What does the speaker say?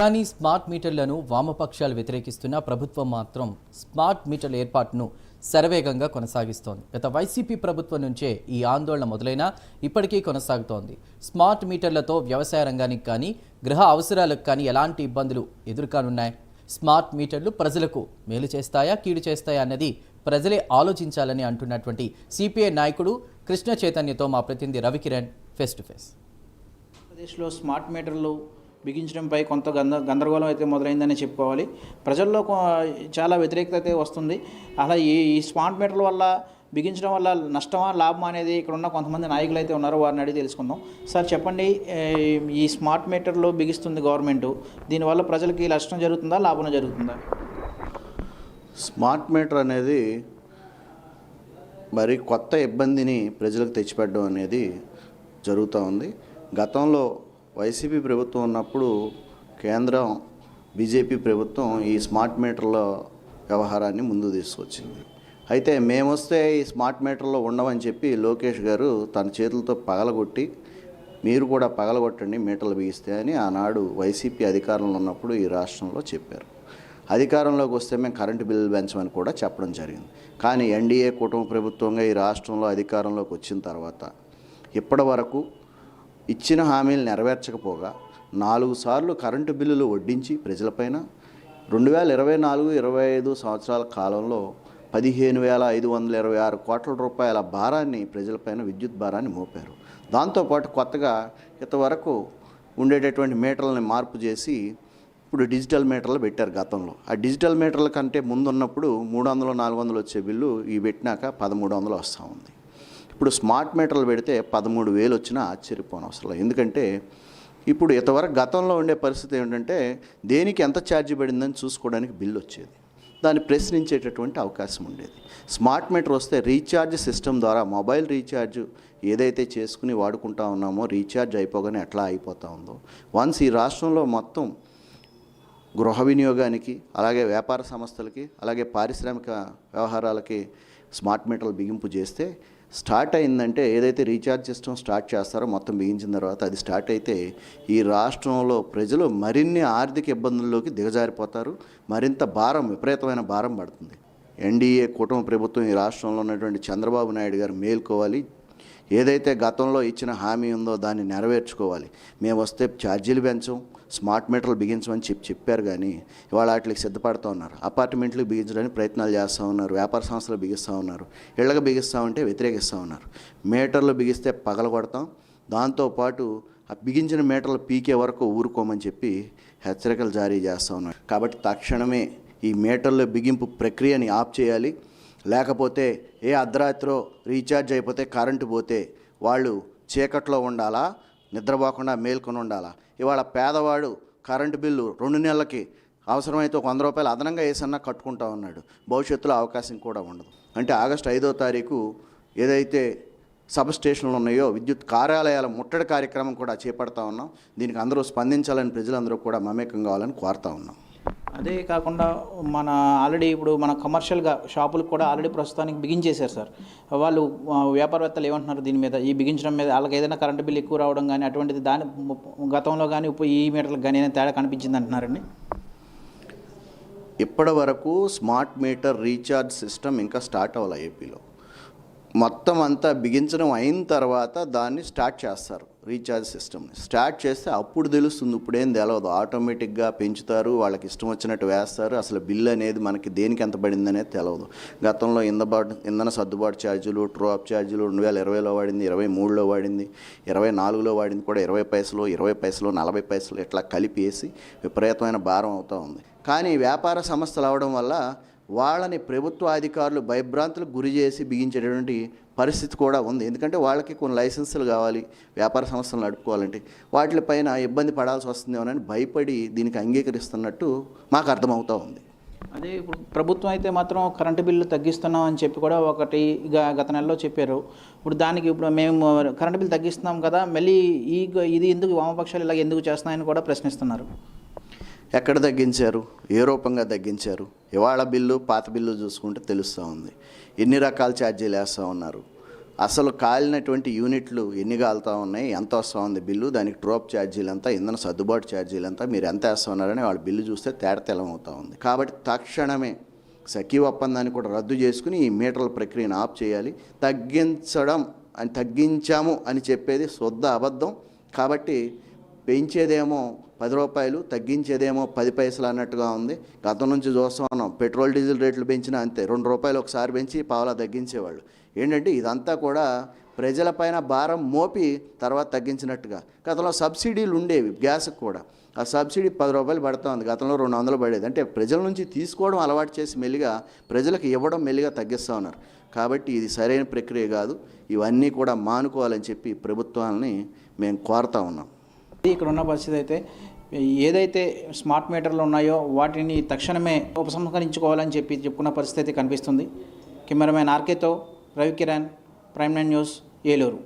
కానీ స్మార్ట్ మీటర్లను వామపక్షాలు వ్యతిరేకిస్తున్న ప్రభుత్వం మాత్రం స్మార్ట్ మీటర్ల ఏర్పాటును శరవేగంగా కొనసాగిస్తోంది. గత వైసీపీ ప్రభుత్వం నుంచే ఈ ఆందోళన మొదలైనా ఇప్పటికీ కొనసాగుతోంది. స్మార్ట్ మీటర్లతో వ్యవసాయ రంగానికి కానీ గృహ అవసరాలకు కానీ ఎలాంటి ఇబ్బందులు ఎదుర్కానున్నాయి? స్మార్ట్ మీటర్లు ప్రజలకు మేలు చేస్తాయా కీడు చేస్తాయా అన్నది ప్రజలే ఆలోచించాలని అంటున్నటువంటి సిపిఐ నాయకుడు కృష్ణ చైతన్యతో మా ప్రతినిధి రవికిరణ్ ఫేస్ టు ఫేస్. ఆంధ్రప్రదేశ్లో స్మార్ట్ మీటర్లు బిగించడంపై కొంత గంద గందరగోళం అయితే మొదలైందని చెప్పుకోవాలి. ప్రజల్లో చాలా వ్యతిరేకత అయితే వస్తుంది. అలా ఈ ఈ స్మార్ట్ మీటర్ల వల్ల బిగించడం వల్ల నష్టమా లాభమా అనేది ఇక్కడ ఉన్న కొంతమంది నాయకులు అయితే ఉన్నారో వారిని అడిగి తెలుసుకుందాం. సార్ చెప్పండి ఈ స్మార్ట్ మీటర్లు బిగిస్తుంది గవర్నమెంట్. దీనివల్ల ప్రజలకి నష్టం జరుగుతుందా లాభం జరుగుతుందా? స్మార్ట్ మీటర్ అనేది మరి కొత్త ఇబ్బందిని ప్రజలకు తెచ్చిపెట్టడం అనేది జరుగుతూ ఉంది. గతంలో వైసీపీ ప్రభుత్వం ఉన్నప్పుడు కేంద్రం బీజేపీ ప్రభుత్వం ఈ స్మార్ట్ మీటర్ల వ్యవహారాన్ని ముందు తీసుకొచ్చింది. అయితే మేమొస్తే ఈ స్మార్ట్ మీటర్లో ఉండమని చెప్పి లోకేష్ గారు తన చేతులతో పగలగొట్టి మీరు కూడా పగలగొట్టండి మీటర్లు బిగిస్తే అని ఆనాడు వైసీపీ అధికారంలో ఉన్నప్పుడు ఈ రాష్ట్రంలో చెప్పారు. అధికారంలోకి వస్తే మేము కరెంటు బిల్లు పెంచమని కూడా చెప్పడం జరిగింది. కానీ ఎన్డీఏ కుటుంబ ప్రభుత్వంగా ఈ రాష్ట్రంలో అధికారంలోకి వచ్చిన తర్వాత ఇప్పటి వరకు ఇచ్చిన హామీలు నెరవేర్చకపోగా నాలుగు సార్లు కరెంటు బిల్లులు వడ్డించి ప్రజలపైన రెండు వేల ఇరవై నాలుగు ఇరవై ఐదు సంవత్సరాల కాలంలో పదిహేను వేల ఐదు వందల ఇరవై ఆరు కోట్ల రూపాయల భారాన్ని ప్రజలపైన విద్యుత్ భారాన్ని మోపారు. దాంతోపాటు కొత్తగా ఇంతవరకు ఉండేటటువంటి మీటర్లని మార్పు చేసి ఇప్పుడు డిజిటల్ మీటర్లు పెట్టారు గతంలో. ఆ డిజిటల్ మీటర్ల కంటే ముందున్నప్పుడు మూడు వందలు నాలుగు వందలు వచ్చే బిల్లు ఇవి పెట్టినాక పదమూడు వందలు వస్తూ ఉంది. ఇప్పుడు స్మార్ట్ మీటర్లు పెడితే పదమూడు వేలు వచ్చినా ఆశ్చర్యపోనవసరం లేదు. ఎందుకంటే ఇప్పుడు ఇంతవరకు గతంలో ఉండే పరిస్థితి ఏంటంటే దేనికి ఎంత ఛార్జ్ పడిందని చూసుకోవడానికి బిల్లు వచ్చేది. దాన్ని ప్రశ్నించేటటువంటి అవకాశం ఉండేది. స్మార్ట్ మీటర్ వస్తే రీఛార్జ్ సిస్టమ్ ద్వారా మొబైల్ రీఛార్జ్ ఏదైతే చేసుకుని వాడుకుంటా ఉన్నామో రీఛార్జ్ అయిపోగానే ఎట్లా అయిపోతా ఉందో. వన్స్ ఈ రాష్ట్రంలో మొత్తం గృహ వినియోగానికి అలాగే వ్యాపార సంస్థలకి అలాగే పారిశ్రామిక వ్యవహారాలకి స్మార్ట్ మీటర్లు బిగింపు చేస్తే స్టార్ట్ అయిందంటే ఏదైతే రీఛార్జ్ సిస్టమ్ స్టార్ట్ చేస్తారో మొత్తం బిగించిన తర్వాత అది స్టార్ట్ అయితే ఈ రాష్ట్రంలో ప్రజలు మరిన్ని ఆర్థిక ఇబ్బందుల్లోకి దిగజారిపోతారు. మరింత భారం విపరీతమైన భారం పడుతుంది. ఎన్డీఏ కుటుంబ ప్రభుత్వం ఈ రాష్ట్రంలో ఉన్నటువంటి చంద్రబాబు నాయుడు గారు మేల్కోవాలి. ఏదైతే గతంలో ఇచ్చిన హామీ ఉందో దాన్ని నెరవేర్చుకోవాలి. మేము వస్తే ఛార్జీలు పెంచం స్మార్ట్ మీటర్లు బిగించమని చెప్పి చెప్పారు కానీ ఇవాళ వాటికి సిద్ధపడుతూ ఉన్నారు. అపార్ట్మెంట్లు బిగించడానికి ప్రయత్నాలు చేస్తూ ఉన్నారు వ్యాపార సంస్థలు బిగిస్తూ ఉన్నారు ఇళ్ళకి బిగిస్తూ ఉంటే వ్యతిరేకిస్తూ ఉన్నారు. మీటర్లు బిగిస్తే పగల కొడతాం. దాంతోపాటు ఆ బిగించిన మీటర్లు పీకే వరకు ఊరుకోమని చెప్పి హెచ్చరికలు జారీ చేస్తూ ఉన్నారు. కాబట్టి తక్షణమే ఈ మీటర్ల బిగింపు ప్రక్రియని ఆప్ చేయాలి. లేకపోతే ఏ అర్ధరాత్రో రీఛార్జ్ అయిపోతే కరెంటు పోతే వాళ్ళు చీకట్లో ఉండాలా? నిద్రపోకుండా మేల్కొని ఉండాలా? ఇవాళ పేదవాడు కరెంటు బిల్లు రెండు నెలలకి అవసరమైతే ఒక వంద రూపాయలు అదనంగా వేసన్నా కట్టుకుంటా ఉన్నాడు. భవిష్యత్తులో అవకాశం కూడా ఉండదు. అంటే ఆగస్టు ఐదో తారీఖు ఏదైతే సబ్ స్టేషన్లు ఉన్నాయో విద్యుత్ కార్యాలయాల ముట్టడి కార్యక్రమం కూడా చేపడతా ఉన్నాం. దీనికి అందరూ స్పందించాలని ప్రజలందరూ కూడా మమేకం కావాలని కోరుతా ఉన్నాం. అదే కాకుండా మన ఆల్రెడీ ఇప్పుడు మన కమర్షియల్గా షాపులకు కూడా ఆల్రెడీ ప్రస్తుతానికి బిగించేశారు సార్ వాళ్ళు వ్యాపారవేత్తలు ఏమంటున్నారు దీని మీద? ఈ బిగించడం మీద వాళ్ళకి ఏదైనా కరెంటు బిల్ ఎక్కువ రావడం కానీ అటువంటిది దాని గతంలో కానీ ఇప్పుడు ఈ మీటర్లకు కానీ ఏదైనా తేడా కనిపించింది అంటున్నారండి? ఇప్పటి వరకు స్మార్ట్ మీటర్ రీఛార్జ్ సిస్టమ్ ఇంకా స్టార్ట్ అవ్వాలి ఏపీలో మొత్తం అంతా బిగించడం అయిన తర్వాత దాన్ని స్టార్ట్ చేస్తారు రీఛార్జ్ సిస్టమ్ని. స్టార్ట్ చేస్తే అప్పుడు తెలుస్తుంది ఇప్పుడేం తెలవదు. ఆటోమేటిక్గా పెంచుతారు వాళ్ళకి ఇష్టం వచ్చినట్టు వేస్తారు. అసలు బిల్ అనేది మనకి దేనికి ఎంత పడింది అనేది తెలవదు. గతంలో ఇందబాటు ఇంధన సర్దుబాటు ఛార్జీలు ట్రూ ఛార్జీలు రెండు వేల ఇరవైలో వాడింది ఇరవై మూడులో వాడింది ఇరవై నాలుగులో వాడింది కూడా ఇరవై పైసలు ఇరవై పైసలు నలభై పైసలు ఇట్లా కలిపేసి విపరీతమైన భారం అవుతూ ఉంది. కానీ వ్యాపార సంస్థలు అవడం వల్ల వాళ్ళని ప్రభుత్వ అధికారులు భయభ్రాంతులకు గురి చేసి బిగించేటటువంటి పరిస్థితి కూడా ఉంది. ఎందుకంటే వాళ్ళకి కొన్ని లైసెన్సులు కావాలి వ్యాపార సంస్థలు నడుపుకోవాలంటే. వాటిపైన ఇబ్బంది పడాల్సి వస్తుందేమోనని భయపడి దీనికి అంగీకరిస్తున్నట్టు మాకు అర్థమవుతూ ఉంది. అదే ఇప్పుడు ప్రభుత్వం అయితే మాత్రం కరెంటు బిల్లు తగ్గిస్తున్నాం అని చెప్పి కూడా ఒకటి ఇక గత నెలలో చెప్పారు. ఇప్పుడు దానికి ఇప్పుడు మేము కరెంటు బిల్లు తగ్గిస్తున్నాం కదా మళ్ళీ ఈ ఇది ఎందుకు వామపక్షాలు ఇలా ఎందుకు చేస్తున్నాయని కూడా ప్రశ్నిస్తున్నారు. ఎక్కడ తగ్గించారు? ఏ రూపంగా తగ్గించారు? ఇవాళ బిల్లు పాత బిల్లు చూసుకుంటే తెలుస్తూ ఉంది. ఎన్ని రకాల ఛార్జీలు వేస్తూ ఉన్నారు? అసలు కాలినటువంటి యూనిట్లు ఎన్ని కాలుతా ఉన్నాయి? ఎంత వస్తూ ఉంది బిల్లు? దానికి డ్రాప్ ఛార్జీలు ఎంత? ఇంధన సర్దుబాటు ఛార్జీలు ఎంత? మీరు ఎంత వేస్తున్నారని వాళ్ళ బిల్లు చూస్తే తేడా తెలమవుతూ ఉంది. కాబట్టి తక్షణమే సఖీ ఒప్పందాన్ని కూడా రద్దు చేసుకుని ఈ మీటర్ల ప్రక్రియను ఆఫ్ చేయాలి. తగ్గించడం అని తగ్గించాము అని చెప్పేది శుద్ధ అబద్ధం. కాబట్టి పెంచేదేమో పది రూపాయలు తగ్గించేదేమో పది పైసలు అన్నట్టుగా ఉంది. గతం నుంచి చూస్తూ ఉన్నాం పెట్రోల్ డీజిల్ రేట్లు పెంచినా అంతే. రెండు రూపాయలు ఒకసారి పెంచి పావలా తగ్గించేవాళ్ళు. ఏంటంటే ఇదంతా కూడా ప్రజలపైన భారం మోపి తర్వాత తగ్గించినట్టుగా. గతంలో సబ్సిడీలు ఉండేవి గ్యాస్కి కూడా. ఆ సబ్సిడీ పది రూపాయలు పడుతూ ఉంది. గతంలో రెండు వందలు పడేది. అంటే ప్రజల నుంచి తీసుకోవడం అలవాటు చేసి మెల్లిగా ప్రజలకు ఇవ్వడం మెల్లిగా తగ్గిస్తూ ఉన్నారు. కాబట్టి ఇది సరైన ప్రక్రియ కాదు. ఇవన్నీ కూడా మానుకోవాలని చెప్పి ప్రభుత్వాలని మేము కోరుతా ఉన్నాం. ఇక్కడ ఉన్న పరిస్థితి అయితే ఏదైతే స్మార్ట్ మీటర్లు ఉన్నాయో వాటిని తక్షణమే ఉపసంహరించుకోవాలని చెప్పి చెప్పుకున్న పరిస్థితి అయితే కనిపిస్తుంది. Cameraman ఆర్కేతో Ravikiran prime nine news Eluru.